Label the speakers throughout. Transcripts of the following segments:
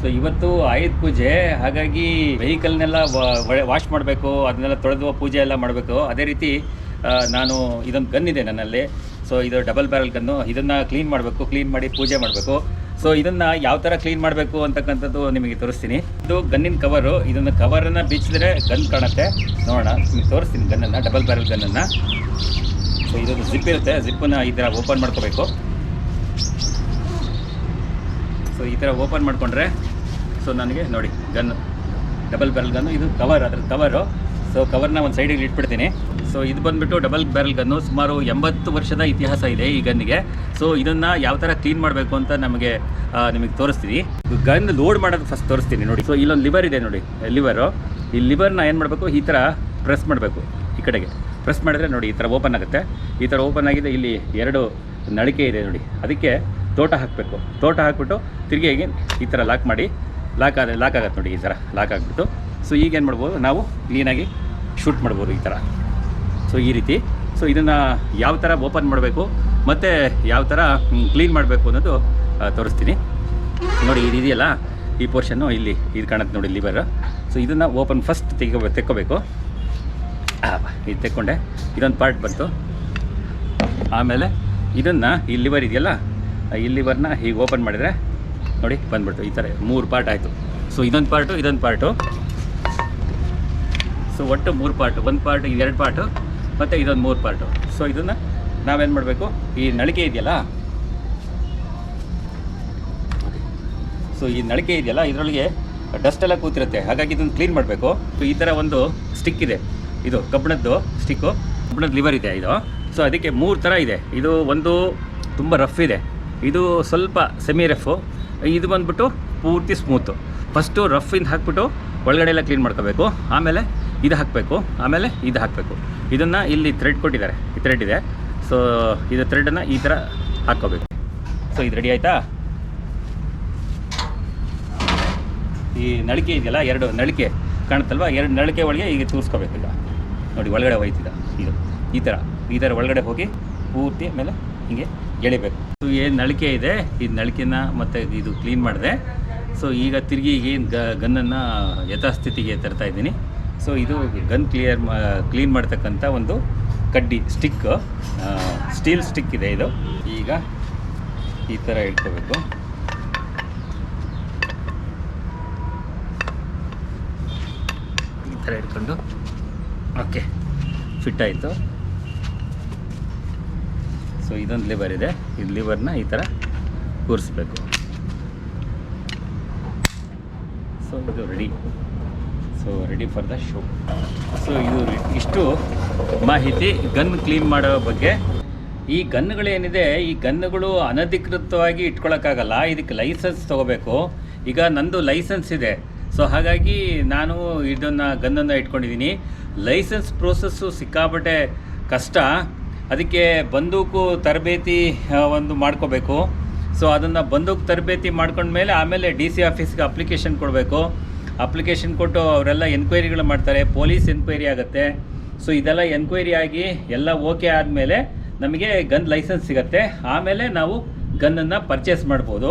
Speaker 1: So ಇವತ್ತು ಆಯುಧ ಪೂಜೆ, ಹಾಗಾಗಿ ವೆಹಿಕಲ್ನೆಲ್ಲ ವಾಶ್ ಮಾಡಬೇಕು, ಅದನ್ನೆಲ್ಲ ತೊಳೆದು ಪೂಜೆ ಎಲ್ಲ ಮಾಡಬೇಕು. ಅದೇ ರೀತಿ ನಾನು ಇದೊಂದು ಗನ್ ಇದೆ ನನ್ನಲ್ಲಿ. ಸೊ ಇದು ಡಬಲ್ ಬ್ಯಾರಲ್ ಗನ್ನು ಇದನ್ನು ಕ್ಲೀನ್ ಮಾಡಬೇಕು ಕ್ಲೀನ್ ಮಾಡಿ ಪೂಜೆ ಮಾಡಬೇಕು. ಸೊ ಇದನ್ನು ಯಾವ ಥರ ಕ್ಲೀನ್ ಮಾಡಬೇಕು ಅಂತಕ್ಕಂಥದ್ದು ನಿಮಗೆ ತೋರಿಸ್ತೀನಿ. ಇದು ಗನ್ನಿನ ಕವರು ಇದನ್ನು ಕವರನ್ನು ಬಿಚ್ಚಿದ್ರೆ ಗನ್ ಕಾಣುತ್ತೆ. ನೋಡೋಣ, ನಿಮಗೆ ತೋರಿಸ್ತೀನಿ ಗನ್ನನ್ನು ಡಬಲ್ ಬ್ಯಾರಲ್ ಗನ್ನನ್ನು ಸೊ ಇದೊಂದು ಜಿಪ್ ಇರುತ್ತೆ. ಜಿಪ್ಪನ್ನು ಈ ಥರ ಓಪನ್ ಮಾಡ್ಕೋಬೇಕು. ಸೊ ಈ ಥರ ಓಪನ್ ಮಾಡಿಕೊಂಡ್ರೆ ಸೊ ನನಗೆ ನೋಡಿ ಗನ್ ಡಬಲ್ ಬ್ಯಾರಲ್ ಗನ್ನು ಇದು ಕವರ್ ಅದ್ರ ಕವರು ಸೊ ಕವರ್ನ ಒಂದು ಸೈಡಿಗೆ ಇಟ್ಬಿಡ್ತೀನಿ. ಸೊ ಇದು ಬಂದುಬಿಟ್ಟು ಡಬಲ್ ಬ್ಯಾರಲ್ ಗನ್ನು ಸುಮಾರು ಎಂಬತ್ತು ವರ್ಷದ ಇತಿಹಾಸ ಇದೆ ಈ ಗನ್ನಿಗೆ ಸೊ ಇದನ್ನು ಯಾವ ಥರ ಕ್ಲೀನ್ ಮಾಡಬೇಕು ಅಂತ ನಮಗೆ ನಿಮಗೆ ತೋರಿಸ್ತೀನಿ. ಗನ್ ಲೋಡ್ ಮಾಡೋದು ಫಸ್ಟ್ ತೋರಿಸ್ತೀನಿ ನೋಡಿ. ಸೊ ಇಲ್ಲೊಂದು ಲಿವರ್ ಇದೆ ನೋಡಿ ಲಿವರು ಈ ಲಿವರ್ನ ಏನು ಮಾಡಬೇಕು? ಈ ಥರ ಪ್ರೆಸ್ ಮಾಡಬೇಕು ಈ ಕಡೆಗೆ. ಪ್ರೆಸ್ ಮಾಡಿದ್ರೆ ನೋಡಿ, ಈ ಥರ ಓಪನ್ ಆಗುತ್ತೆ. ಈ ಥರ ಓಪನ್ ಆಗಿದೆ, ಇಲ್ಲಿ ಎರಡು ನಳಿಕೆ ಇದೆ ನೋಡಿ. ಅದಕ್ಕೆ ತೋಟ ಹಾಕಬೇಕು. ತೋಟ ಹಾಕ್ಬಿಟ್ಟು ತಿರುಗಿ ಈ ಥರ ಲಾಕ್ ಮಾಡಿ ಲಾಕ್ ಆದರೆ ಲಾಕ್ ಆಗುತ್ತೆ ನೋಡಿ ಈ ಥರ ಲಾಕ್ ಆಗಿಬಿಟ್ಟು. ಸೊ ಈಗ ಏನು ಮಾಡ್ಬೋದು? ನಾವು ಕ್ಲೀನಾಗಿ ಶೂಟ್ ಮಾಡ್ಬೋದು ಈ ಥರ ಸೊ ಈ ರೀತಿ. ಸೊ ಇದನ್ನು ಯಾವ ಥರ ಓಪನ್ ಮಾಡಬೇಕು? ಮತ್ತು ಯಾವ ಥರ ಕ್ಲೀನ್ ಮಾಡಬೇಕು ಅನ್ನೋದು ತೋರಿಸ್ತೀನಿ. ನೋಡಿ, ಇದು ಇದೆಯಲ್ಲ? ಈ ಪೋರ್ಷನ್ನು ಇಲ್ಲಿ, ಇದು ಕಾಣುತ್ತೆ ನೋಡಿ ಲಿವರ್ ಸೊ ಇದನ್ನು ಓಪನ್ ಫಸ್ಟ್ ತೆಗೋ ತೆಕ್ಕೋಬೇಕು. ಇದು ತೆಕ್ಕೊಂಡೆ. ಇದೊಂದು ಪಾರ್ಟ್ ಬಂತು. ಆಮೇಲೆ ಇದನ್ನು ಈ ಲಿವರ್ ಇದೆಯಲ್ಲ? ಈ ಲಿವರ್ನ ಹೀಗೆ ಓಪನ್ ಮಾಡಿದರೆ ನೋಡಿ ಬಂದ್ಬಿಟ್ಟು ಈ ಥರ ಮೂರು ಪಾರ್ಟ್ ಆಯಿತು. ಸೊ ಇದೊಂದು ಪಾರ್ಟು ಇದೊಂದು ಪಾರ್ಟು ಸೊ ಒಟ್ಟು ಮೂರು ಪಾರ್ಟು ಒಂದು ಪಾರ್ಟ್ ಎರಡು ಪಾರ್ಟು ಮತ್ತು ಇದೊಂದು ಮೂರು ಪಾರ್ಟು ಸೊ ಇದನ್ನು ನಾವೇನು ಮಾಡಬೇಕು? ಈ ನಳಿಕೆ ಇದೆಯಲ್ಲ? ಸೊ ಈ ನಳಿಕೆ ಇದೆಯಲ್ಲ, ಇದರೊಳಗೆ ಡಸ್ಟ್ ಎಲ್ಲ ಕೂತಿರುತ್ತೆ. ಹಾಗಾಗಿ ಇದನ್ನು ಕ್ಲೀನ್ ಮಾಡಬೇಕು. ಸೊ ಈ ಥರ ಒಂದು ಸ್ಟಿಕ್ ಇದೆ. ಇದು ಕಬ್ಬಿಣದ್ದು ಸ್ಟಿಕ್ಕು ಕಬ್ಬಣದ ಲಿವರ್ ಇದೆ ಇದು. ಸೊ ಅದಕ್ಕೆ ಮೂರು ಥರ ಇದೆ. ಇದು ಒಂದು ತುಂಬ ರಫ್ ಇದೆ. ಇದು ಸ್ವಲ್ಪ ಸೆಮಿ ರಫು ಇದು ಬಂದ್ಬಿಟ್ಟು ಪೂರ್ತಿ ಸ್ಮೂತು ಫಸ್ಟು ರಫಿಂದ ಹಾಕ್ಬಿಟ್ಟು ಒಳಗಡೆ ಎಲ್ಲ ಕ್ಲೀನ್ ಮಾಡ್ಕೋಬೇಕು. ಆಮೇಲೆ ಇದು ಹಾಕಬೇಕು. ಆಮೇಲೆ ಇದು ಹಾಕಬೇಕು. ಇದನ್ನು ಇಲ್ಲಿ ಥ್ರೆಡ್ ಕೊಟ್ಟಿದ್ದಾರೆ. ಈ ಥ್ರೆಡ್ ಇದೆ. ಸೊ ಇದು ಥ್ರೆಡನ್ನು ಈ ಥರ ಹಾಕ್ಕೋಬೇಕು. ಸೊ ಇದು ರೆಡಿ ಆಯಿತಾ? ಈ ನಳಿಕೆ ಇದೆಯಲ್ಲ, ಎರಡು ನಳಿಕೆ ಕಾಣುತ್ತಲ್ವ? ಎರಡು ನಳಿಕೆ ಒಳಗೆ ಈಗ ತೂರಿಸ್ಕೋಬೇಕು ನೋಡಿ, ಒಳಗಡೆ ಹೋಯ್ತಿದ್ದ ಇದು. ಈ ಥರ ಈ ಥರ ಒಳಗಡೆ ಹೋಗಿ ಪೂರ್ತಿ ಆಮೇಲೆ ಹೀಗೆ ಎಳಿಬೇಕು. ಸೊ ಏನು ನಳಿಕೆ ಇದೆ? ಈ ನಳಿಕೆನ ಮತ್ತು ಇದು ಕ್ಲೀನ್ ಮಾಡಿದೆ. ಸೊ ಈಗ ತಿರುಗಿ ಏನು ಗ ಗನ್ನನ್ನು ಯಥಾಸ್ಥಿತಿಗೆ ತರ್ತಾ ಇದ್ದೀನಿ. ಸೊ ಇದು ಗನ್ ಕ್ಲಿಯರ್ ಕ್ಲೀನ್ ಮಾಡ್ತಕ್ಕಂಥ ಒಂದು ಕಡ್ಡಿ ಸ್ಟಿಕ್ ಸ್ಟೀಲ್ ಸ್ಟಿಕ್ ಇದೆ ಇದು. ಈಗ ಈ ಥರ ಇಟ್ಕೋಬೇಕು. ಈ ಥರ ಇಟ್ಕೊಂಡು, ಓಕೆ ಫಿಟ್ ಆಯಿತು. ಸೊ ಇದೊಂದು ಲಿವರ್ ಇದೆ. ಇದು ಲಿವರ್ನ ಈ ಥರ ಕೂರಿಸ್ಬೇಕು. ಸೊ ಇದು ready so ready for the show so ಇದು ಇಷ್ಟು ಮಾಹಿತಿ. ಗನ್ ಕ್ಲೀನ್ ಮಾಡೋ ಬಗ್ಗೆ. ಈ ಗನ್ಗಳೇನಿದೆ ಈ ಗನ್ನುಗಳು ಅನಧಿಕೃತವಾಗಿ ಇಟ್ಕೊಳ್ಳೋಕ್ಕಾಗಲ್ಲ ಇದಕ್ಕೆ ಲೈಸೆನ್ಸ್ ತೊಗೋಬೇಕು. ಈಗ ನಂದು ಲೈಸೆನ್ಸ್ ಇದೆ. ಸೊ ಹಾಗಾಗಿ ನಾನು ಇದನ್ನು ಗನ್ನನ್ನು ಇಟ್ಕೊಂಡಿದ್ದೀನಿ. ಲೈಸೆನ್ಸ್ ಪ್ರೋಸೆಸ್ಸು ಸಿಕ್ಕಾಪಟ್ಟೆ ಕಷ್ಟ. ಅದಕ್ಕೆ ಬಂದೂಕು ತರಬೇತಿ ಒಂದು ಮಾಡ್ಕೋಬೇಕು. ಸೊ ಅದನ್ನು ಬಂದೂಕು ತರಬೇತಿ ಮಾಡ್ಕೊಂಡ್ಮೇಲೆ ಆಮೇಲೆ ಡಿ ಸಿ ಆಫೀಸ್ಗೆ ಅಪ್ಲಿಕೇಶನ್ ಕೊಡಬೇಕು. ಅಪ್ಲಿಕೇಶನ್ ಕೊಟ್ಟು ಅವರೆಲ್ಲ ಎನ್ಕ್ವೈರಿಗಳು ಮಾಡ್ತಾರೆ. ಪೊಲೀಸ್ ಎನ್ಕ್ವೈರಿ ಆಗುತ್ತೆ. ಸೊ ಇದೆಲ್ಲ ಎನ್ಕ್ವೈರಿ ಆಗಿ ಎಲ್ಲ ಓಕೆ ಆದಮೇಲೆ ನಮಗೆ ಗನ್ ಲೈಸೆನ್ಸ್ ಸಿಗುತ್ತೆ. ಆಮೇಲೆ ನಾವು ಗನ್ನನ್ನು ಪರ್ಚೇಸ್ ಮಾಡ್ಬೋದು.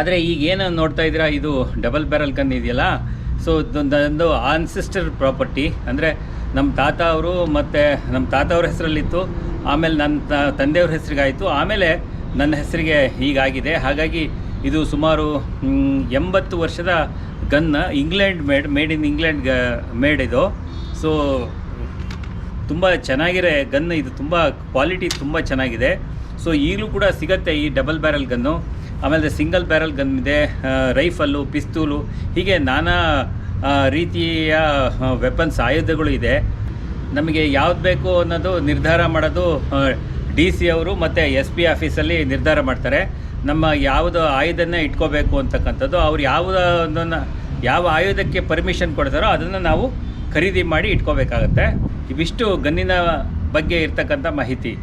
Speaker 1: ಆದರೆ ಈಗ ಏನು ನೋಡ್ತಾ ಇದ್ದೀರಾ ಇದು ಡಬಲ್ ಬ್ಯಾರಲ್ ಗನ್ ಇದೆಯಲ್ಲ? ಸೊ ಇದೊಂದೊಂದು ಆನ್ಸಿಸ್ಟರ್ ಪ್ರಾಪರ್ಟಿ ಅಂದರೆ ನಮ್ಮ ತಾತ ಅವರು ಮತ್ತು ನಮ್ಮ ತಾತ ಅವ್ರ ಹೆಸರಲ್ಲಿತ್ತು, ಆಮೇಲೆ ನನ್ನ ತಂದೆಯವ್ರ ಹೆಸರಿಗಾಯಿತು, ಆಮೇಲೆ ನನ್ನ ಹೆಸರಿಗೆ ಹೀಗಾಗಿದೆ. ಹಾಗಾಗಿ ಇದು ಸುಮಾರು ಎಂಬತ್ತು ವರ್ಷದ gun England made made in England made ಇದು. ಸೊ ತುಂಬ ಚೆನ್ನಾಗಿರೋ ಗನ್ ಇದು ತುಂಬ ಕ್ವಾಲಿಟಿ ತುಂಬ ಚೆನ್ನಾಗಿದೆ. ಸೊ ಈಗಲೂ ಕೂಡ ಸಿಗತ್ತೆ ಈ ಡಬಲ್ ಬ್ಯಾರಲ್ ಗನ್ನು. ಆಮೇಲೆ ಸಿಂಗಲ್ ಬ್ಯಾರಲ್ ಗನ್ ಇದೆ ರೈಫಲ್ಲು ಪಿಸ್ತೂಲು ಹೀಗೆ ನಾನಾ ರೀತಿಯ ವೆಪನ್ಸ್ ಆಯುಧಗಳು ಇದೆ. ನಮಗೆ ಯಾವ್ದು ಬೇಕು ಅನ್ನೋದು ನಿರ್ಧಾರ ಮಾಡೋದು ಡಿ ಸಿ ಅವರು ಮತ್ತು ಎಸ್ ಪಿ ಆಫೀಸಲ್ಲಿ ನಿರ್ಧಾರ ಮಾಡ್ತಾರೆ. ನಮ್ಮ ಯಾವುದು ಆಯುಧನ ಇಟ್ಕೋಬೇಕು ಅಂತಕ್ಕಂಥದ್ದು, ಅವ್ರು ಯಾವುದನ್ನು ಯಾವ ಆಯುಧಕ್ಕೆ ಪರ್ಮಿಷನ್ ಕೊಡ್ತಾರೋ ಅದನ್ನು ನಾವು ಖರೀದಿ ಮಾಡಿ ಇಟ್ಕೋಬೇಕಾಗತ್ತೆ. ಇವಿಷ್ಟು ಗನ್ನಿನ ಬಗ್ಗೆ ಇರ್ತಕ್ಕಂಥ ಮಾಹಿತಿ.